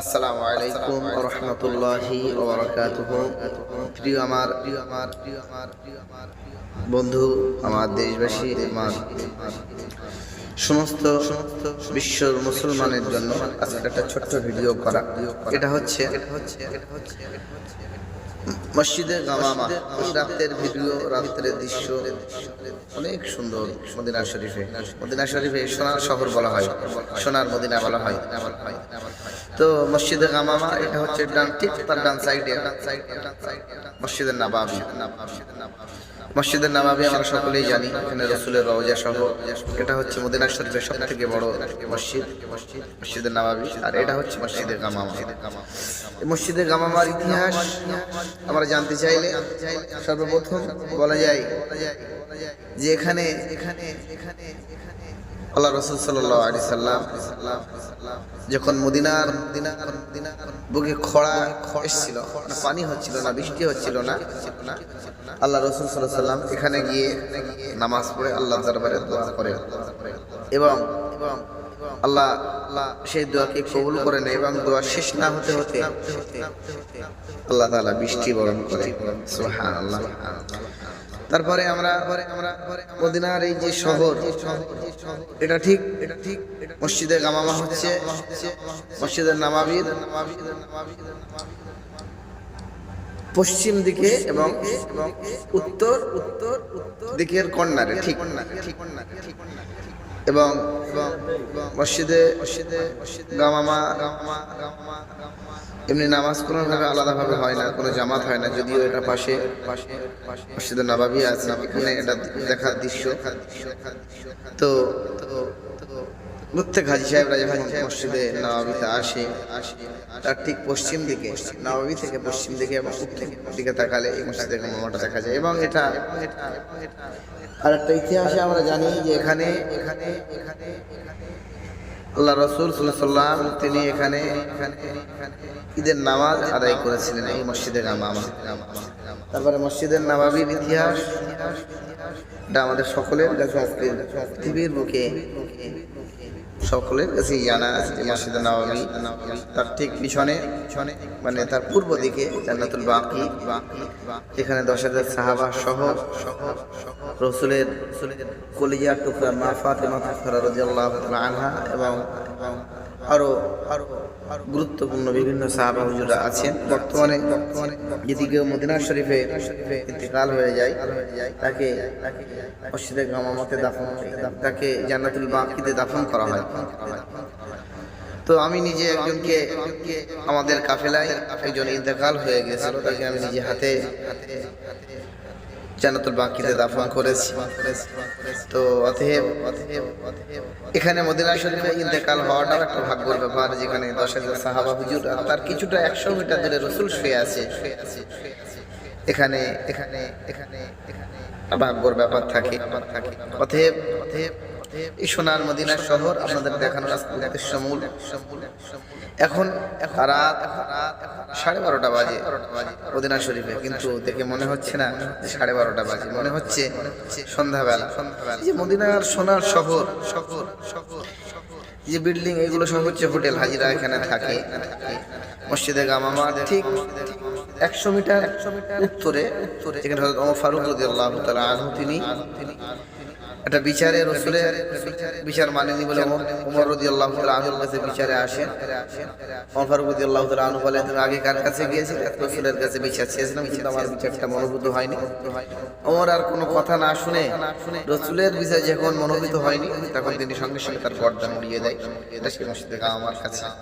আসসালামু আলাইকুম প্রিয় আমার প্রিয় আমার প্রিয় আমার প্রিয় আমার, বন্ধু, আমার দেশবাসী, আমার সমস্ত বিশ্ব মুসলমানের জন্য আজকে একটা ছোট্ট ভিডিও করা। এটা হচ্ছে মসজিদে গামামা। রাতের ভিডিও, রাতের দৃশ্য। অনেক সুন্দর মদিনা শরীফে। মদিনা শরীফে সোনার শহর বলা হয়। সোনার মদিনা বলা হয়। তো মসজিদের গামামা এটা হচ্ছে ডান ঠিক তার ডান সাইডে মসজিদের নাবাবি। মসজিদের নাবাবি আমরা সকলেই জানি, এখানে রসুলের রওজা সহ। এটা হচ্ছে মদিনা শরীফের সব থেকে বড় মসজিদ, মসজিদের নাবাবি আর এটা হচ্ছে মসজিদের গামামা। এই মসজিদের গামামার ইতিহাস আমরা জানতে চাইলে সর্বপ্রথম বলা যায় যে এখানে আল্লাহ রসুল সাল্লাহ আলি সাল্লাম যখন মদিনার বুকে খরা এসেছিল না পানি হচ্ছিল না, বৃষ্টি হচ্ছিল না, আল্লাহ রসুল সাল্লাহ সাল্লাম, এখানে গিয়ে নামাজ পড়ে আল্লাহ দরবারে দোয়া করে। এবং আল্লাহ আল্লাহ সেই দোয়াকে কবুল করে নেয় এবং দোয়া শেষ না হতে হতে আল্লাহ তাআলা বৃষ্টি বরণ করে। সুবহানাল্লাহ। তারপরে আমরা মদিনার এই যে শহর, এটা ঠিক এটা ঠিক মসজিদের গামামা হচ্ছে মসজিদের নামাবির পশ্চিম দিকে এবং উত্তর উত্তর উত্তর দিকের কর্নারে ঠিক। এবং মসজিদে গামামা এমনি নামাজ কোনো ভাবে আলাদাভাবে হয় না কোনো জামাত হয় না যদিও এটা পাশে পাশে মসজিদে নবাবি আছে এখানে এটা দেখার দৃশ্য। তো প্রত্যেক হাজি সাহেবরা যখন মসজিদে নবাবিতে আসে, তার ঠিক পশ্চিম দিকে, নবাবি থেকে পশ্চিম দিকে এবং দিকে তাকালে এই মসজিদের মোমাটা দেখা যায়। এবং এটা আর একটা ইতিহাসে আমরা জানি যে এখানে এখানে এখানে আল্লাহ রসুল সাল্লাম তিনি এখানে ঈদের নামাজ আদায় করেছিলেন এই মসজিদের নামাজ। তারপরে মসজিদের নামাবির ইতিহাস, এটা আমাদের সকলের কাছে আজকে পৃথিবীর বুকে সকলের কাছে জানা আছে, যে মসজিদে নবাবী তার ঠিক পিছনে মানে তার পূর্ব দিকে জান্নাতুল বাকি। এখানে দশ হাজার সাহাবা সহ রসুলের কলিজার টুকরা মা ফাতেমা তুফরা রাদিয়াল্লাহু তাআলা আনহা এবং আরও আরও গুরুত্বপূর্ণ বিভিন্ন সাহাবা হুজুরা আছেন। বর্তমানে যদি কেউ মদিনা শরীফে ইন্তেকাল হয়ে যায়, তাকে মসজিদে গামামতে দাফন তাকে জান্নাতুল বাকিতে দাফন করা হয়। তো আমি নিজে একজনকে আমাদের কাফেলায় একজন ইন্তেকাল হয়ে গেছিল, তাকে আমি নিজে হাতে জান্নাতুল বাকিতে দাফন করেছি। তো অতএব এখানে মদিনা শরীফে ইন্তেকাল হওয়াটাও একটা ভাগ্যর ব্যাপার যেখানে দশ হাজার সাহাবা হুজুর আর তার কিছুটা একশো মিটার দূরে রসুল শুয়ে আছে। এখানে এখানে এখানে এখানে ভাগ্যর ব্যাপার থাকে। অতএব অতএব এই সোনার মদিনার শহর আপনাদের দেখানোর উদ্দেশ্য মূল। এখন রাত সাড়ে বারোটা বাজে মদিনা শরীফে, কিন্তু দেখে মনে হচ্ছে না যে সাড়ে বারোটা বাজে। মনে হচ্ছে সন্ধ্যাবেলা। যে মদিনার সোনার শহর শহর শহর যে বিল্ডিং, এগুলো সব হচ্ছে হোটেল। হাজিরা এখানে থাকে। মসজিদে গামামা ঠিক একশো মিটার উত্তরে, যেখানে হযরত ওমর ফারুক রাদিয়াল্লাহু তাআলা আনহু তিনি একটা বিচারে রসুলের বিচার মানেনি বলে ওমর রদি আল্লাহ আনুর কাছে বিচারে আসেন ওমর রদি আল্লাহ আনু বলেন, তুমি আগে কার কাছে গিয়েছিলে? রসুলের কাছে বিচার চেয়েছিলাম, কিন্তু আমার বিচারটা মনোভূত হয়নি। ওমর আর কোনো কথা না শুনে রসুলের বিচার যখন মনোভূত হয়নি, তখন তিনি সঙ্গে সঙ্গে তার পর্দা মুড়িয়ে দেয়। এটা সে মসজিদে আমার কাছে।